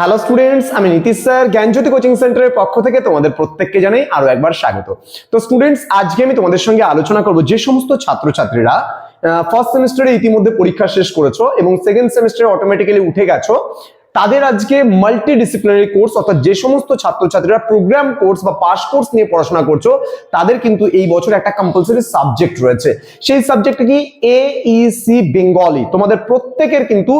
Hello students আমি Nitish sir, জ্ঞানজ্যোতি coaching সেন্টারের পক্ষ থেকে তোমাদের প্রত্যেককে জানাই আরও একবার স্বাগত। তো স্টুডেন্টস আজকে আমি তোমাদের সঙ্গে আলোচনা করব যে সমস্ত ছাত্রছাত্রীরা ফার্স্ট সেমিস্টারে ইতিমধ্যে পরীক্ষা শেষ করেছ এবং সেকেন্ড সেমিস্টারে অটোমেটিক্যালি উঠে গেছো। তাদের আজকে মাল্টি ডিসিপ্লিনারি কোর্স অর্থাৎ যে সমস্ত ছাত্রছাত্রীরা প্রোগ্রাম কোর্স বা পাস কোর্স নিয়ে পড়াশোনা করছ, তাদের কিন্তু এই বছর একটা কম্পালসারি সাবজেক্ট রয়েছে। সেই সাবজেক্টটা কি? এইসি বেঙ্গলি তোমাদের প্রত্যেকের কিন্তু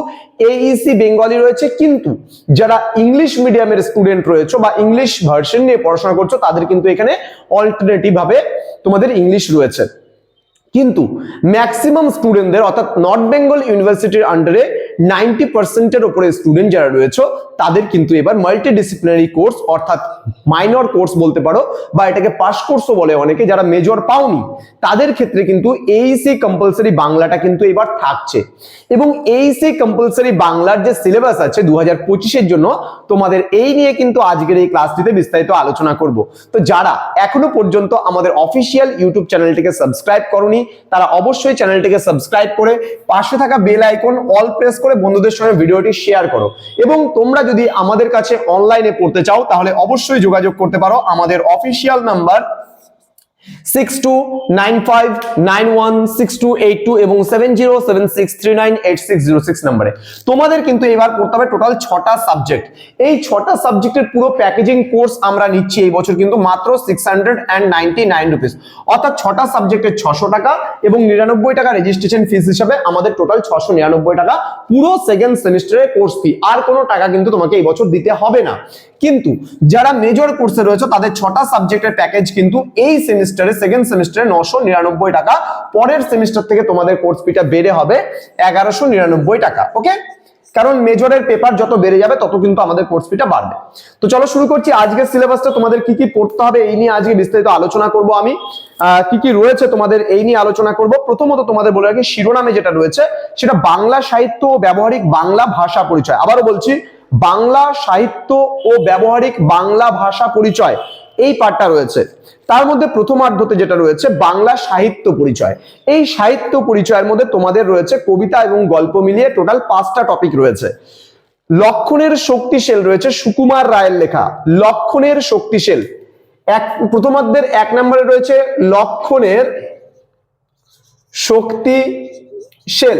এইসি বেঙ্গলি রয়েছে, কিন্তু যারা ইংলিশ মিডিয়ামের স্টুডেন্ট রয়েছে বা ইংলিশ ভার্সন নিয়ে পড়াশোনা করছ, তাদের কিন্তু এখানে অল্টারনেটিভ ভাবে তোমাদের ইংলিশ রয়েছে। কিন্তু ম্যাক্সিমাম স্টুডেন্টদের অর্থাৎ নর্থ বেঙ্গল ইউনিভার্সিটির আন্ডারে নাইনটি পার্সেন্টের উপরে স্টুডেন্ট যারা রয়েছে তাদের কিন্তু এবার মাল্টি ডিসিপ্লিনারি কোর্স অর্থাৎ মাইনর কোর্স বলতে পারো, বা এটাকে পাস কোর্সও বলে অনেকে, যারা মেজর পাওনি, তাদের ক্ষেত্রে কিন্তু এইসি কম্পালসারি বাংলাটা কিন্তু এবার থাকছে। এবং এইসি কম্পালসারি বাংলার যে সিলেবাস আছে দু হাজার জন্য, তোমাদের এই নিয়ে কিন্তু আজকের এই ক্লাসটিতে বিস্তারিত আলোচনা করব। তো যারা এখনও পর্যন্ত আমাদের অফিসিয়াল ইউটিউব চ্যানেলটিকে সাবস্ক্রাইব করনি, তারা অবশ্যই চ্যানেলটিকে সাবস্ক্রাইব করে পাশে থাকা বেল আইকন অল প্রেস করে বন্ধুদের সঙ্গে ভিডিওটি শেয়ার করো। এবং তোমরা যদি আমাদের কাছে অনলাইনে পড়তে চাও তাহলে অবশ্যই যোগাযোগ করতে পারো। আমাদের official number six two nine five nine one six two eight two এবং seven zero seven six three nine eight six zero six নাম্বারে। তোমাদের কিন্তু এবার পড়তে হবে টোটাল ছটা সাবজেক্ট। এই ছটা সাবজেক্টের পুরো প্যাকেজিং কোর্স আমরা নিচ্ছি এই বছর কিন্তু মাত্র six hundred and ninety nine rupees. অর্থাৎ ছটা সাবজেক্টের ছশো টাকা এবং নিরানব্বই টাকা রেজিস্ট্রেশন ফিস হিসাবে আমাদের টোটাল ছশো নিরানব্বই টাকা পুরো সেকেন্ড সেমিস্টারের কোর্স ফি আর কোনো টাকা কিন্তু তোমাকে এই বছর দিতে হবে না। কিন্তু যারা মেজর কোর্সে রয়েছে, তাদের ছটা সাবজেক্টের প্যাকেজ কিন্তু এই সেমিস্টারে সেকেন্ড সেমিস্টারে নশো নিরানব্বই টাকা, পরের সেমিস্টার থেকে তোমাদের কোর্স ফিটা বেড়ে হবে এগারোশো নিরানব্বই টাকা ওকে কারণ মেজরের পেপার যত বেড়ে যাবে, তত কিন্তু আমাদের কোর্স ফিটা বাড়বে। তো চলো শুরু করছি। আজকের সিলেবাসটা তোমাদের কি কি পড়তে হবে এই নিয়ে আজকে বিস্তারিত আলোচনা করব আমি। কি কি রয়েছে তোমাদের এই নিয়ে আলোচনা করব। প্রথমত তোমাদের বলে রাখি, শিরোনামে যেটা রয়েছে, সেটা বাংলা সাহিত্য ও ব্যবহারিক বাংলা ভাষা পরিচয়। আবারও বলছি, বাংলা সাহিত্য ও ব্যবহারিক বাংলা ভাষা পরিচয়। এই পাঠটা রয়েছে। তার মধ্যে প্রথমার্ধতে যেটা রয়েছে, বাংলা সাহিত্য পরিচয়। এই সাহিত্য পরিচয়ের মধ্যে তোমাদের রয়েছে কবিতা এবং গল্প মিলিয়ে টোটাল পাঁচটা টপিক রয়েছে। লক্ষণের শক্তিশীল রয়েছে সুকুমার রায়ের লেখা। লক্ষণের শক্তিশীল। এক, প্রথমার্ধের এক নম্বরে রয়েছে লক্ষণের শক্তিশীল।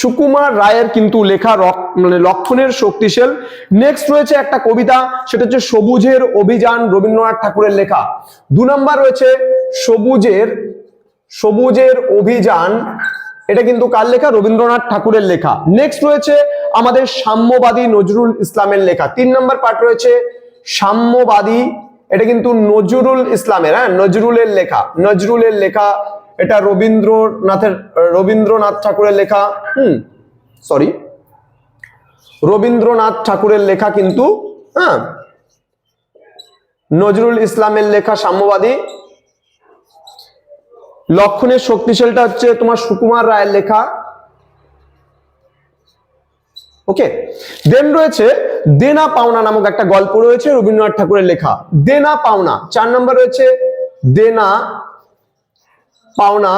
সুকুমার রায়ের কিন্তু লেখা মানে লক্ষণের শক্তিশীল। নেক্সট রয়েছে একটা কবিতা, সেটা হচ্ছে সবুজের অভিযান রবীন্দ্রনাথ ঠাকুরের লেখা। দু নম্বর রয়েছে সবুজের সবুজের অভিযান, এটা কিন্তু কার লেখা? রবীন্দ্রনাথ ঠাকুরের লেখা। নেক্সট রয়েছে আমাদের সাম্যবাদী নজরুল ইসলামের লেখা। তিন নম্বর পার্ট রয়েছে সাম্যবাদী, এটা কিন্তু নজরুল ইসলামের হ্যাঁ? নজরুলের লেখা। নজরুলের লেখা এটা রবীন্দ্রনাথের, রবীন্দ্রনাথ ঠাকুরের লেখা, হুম সরি রবীন্দ্রনাথ ঠাকুরের লেখা কিন্তু হ্যাঁ নজরুল ইসলামের লেখা সাম্যবাদী। লক্ষণের শক্তিশালটা হচ্ছে তোমার সুকুমার রায়ের লেখা। ওকে দেন রয়েছে দেনা পাওনা নামক একটা গল্প রয়েছে রবীন্দ্রনাথ ঠাকুরের লেখা। দেনা পাওনা, চার নম্বর রয়েছে দেনা পাওনা,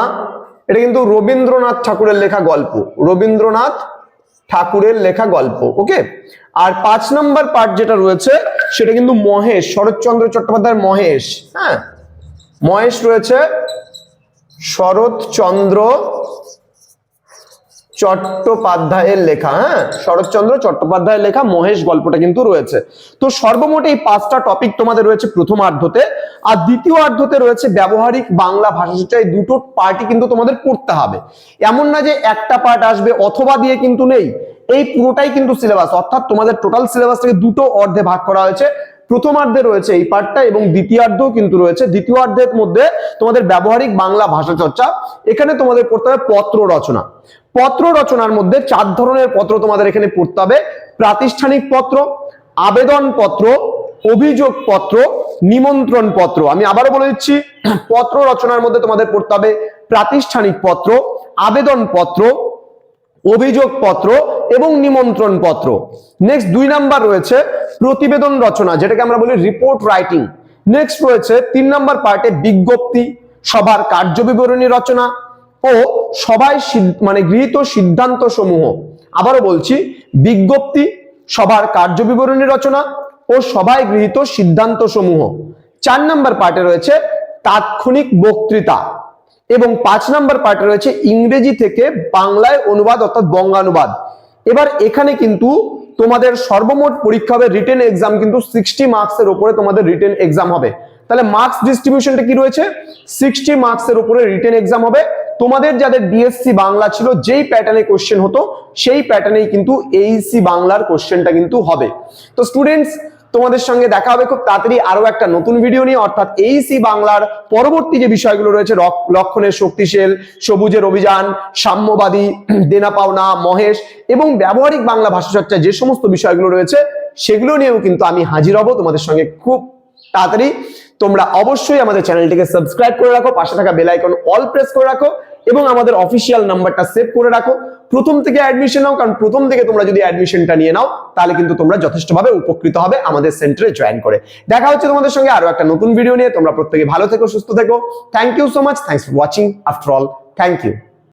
এটা কিন্তু রবীন্দ্রনাথ ঠাকুরের লেখা গল্প। রবীন্দ্রনাথ ঠাকুরের লেখা গল্প, ওকে? আর পাঁচ নম্বর পার্ট যেটা রয়েছে, সেটা কিন্তু মহেশ, শরৎচন্দ্র চট্টোপাধ্যায়ের মহেশ হ্যাঁ? মহেশ রয়েছে শরৎচন্দ্র চট্টোপাধ্যায়ের লেখা হ্যাঁ? শরৎচন্দ্র চট্টোপাধ্যায়ের লেখা মহেশ গল্পটা কিন্তু রয়েছে। তো সর্বমোট এই পাঁচটা টপিক তোমাদের রয়েছে প্রথম অর্ধতে আর দ্বিতীয় অর্ধতে রয়েছে ব্যবহারিক বাংলা ভাষা শিক্ষা। এই দুটো পার্টি কিন্তু তোমাদের পড়তে হবে। এমন না যে একটা পার্ট আসবে, অথবা দিয়ে কিন্তু নেই। এই পুরোটাই কিন্তু সিলেবাস অর্থাৎ তোমাদের টোটাল সিলেবাসটাকে দুটো অর্ধে ভাগ করা হয়েছে। প্রথমার্ধে রয়েছে এই পার্টটা এবং দ্বিতীয়ার্ধও কিন্তু রয়েছে। দ্বিতীয়ার্ধের মধ্যে তোমাদের ব্যবহারিক বাংলা ভাষা চর্চা। এখানে তোমাদের পড়তে হবে পত্র রচনা। পত্র রচনার মধ্যে চার ধরনের পত্র তোমাদের এখানে পড়তে হবে। প্রাতিষ্ঠানিক পত্র আবেদন পত্র অভিযোগ পত্র নিমন্ত্রণ পত্র আমি আবারও বলে দিচ্ছি, পত্র রচনার মধ্যে তোমাদের পড়তে হবে প্রাতিষ্ঠানিক পত্র আবেদন পত্র অভিযোগ পত্র এবং নিমন্ত্রণ পত্র নেক্সট দুই নাম্বার রয়েছে প্রতিবেদন রচনা, যেটাকে আমরা বলি রিপোর্ট রাইটিং নেক্সট রয়েছে তিন নাম্বার পার্টে বিজ্ঞপ্তি, সভার কার্যবিবরণী রচনা ও সবাই মানে গৃহীত সিদ্ধান্ত সমূহ আবারও বলছি, বিজ্ঞপ্তি, সবার কার্যবিবরণী রচনা ও সবাই গৃহীত সিদ্ধান্ত সমূহ চার নম্বর পার্টে রয়েছে তাৎক্ষণিক বক্তৃতা এবং পাঁচ নম্বর পার্টে রয়েছে ইংরেজি থেকে বাংলায় অনুবাদ অর্থাৎ বঙ্গানুবাদ। এবার এখানে কিন্তু তোমাদের সর্বমোট পরীক্ষা হবে রিটেন এক্সাম কিন্তু সিক্সটি মার্কসের উপরে তোমাদের রিটেন এক্সাম হবে। তাহলে মার্কস ডিস্ট্রিবিউশনটা কি রয়েছে? সিক্সটি মার্কসের উপরে রিটেন এক্সাম হবে। তোমাদের যাদের বিএসসি বাংলা ছিল, যেই প্যাটার্নে কোশ্চেন হতো, সেই প্যাটার্নেই কিন্তু এইসি বাংলার কোশ্চেনটা কিন্তু হবে। তো স্টুডেন্টস তোমাদের সঙ্গে দেখা হবে খুব তাড়াতাড়ি আরও একটা নতুন ভিডিও নিয়ে। অর্থাৎ এইসি বাংলার পরবর্তী যে বিষয়গুলো রয়েছে লক্ষণের শক্তিশীল, সবুজের অভিযান, সাম্যবাদী, দেনা পাওনা, মহেশ, এবং ব্যবহারিক বাংলা ভাষাচর্চা যে সমস্ত বিষয়গুলো রয়েছে, সেগুলো নিয়েও কিন্তু আমি হাজির হব তোমাদের সঙ্গে খুব তাড়াতাড়ি। তোমরা অবশ্যই আমাদের চ্যানেলটিকে সাবস্ক্রাইব করে রাখো, পাশে থাকা বেল আইকন অল প্রেস করে রাখো এবং আমাদের অফিসিয়াল নাম্বারটা সেভ করে রাখো। প্রথম থেকে অ্যাডমিশন নাও, কারণ প্রথম থেকে তোমরা যদি অ্যাডমিশনটা নিয়ে নাও, তাহলে কিন্তু তোমরা যথেষ্টভাবে উপকৃত হবে আমাদের সেন্টারে জয়েন করে। দেখা হচ্ছে তোমাদের সঙ্গে আরও একটা নতুন ভিডিও নিয়ে। তোমরা প্রত্যেকে ভালো থেকো, সুস্থ থেকো। Thank you so much thanks for watching after all thank you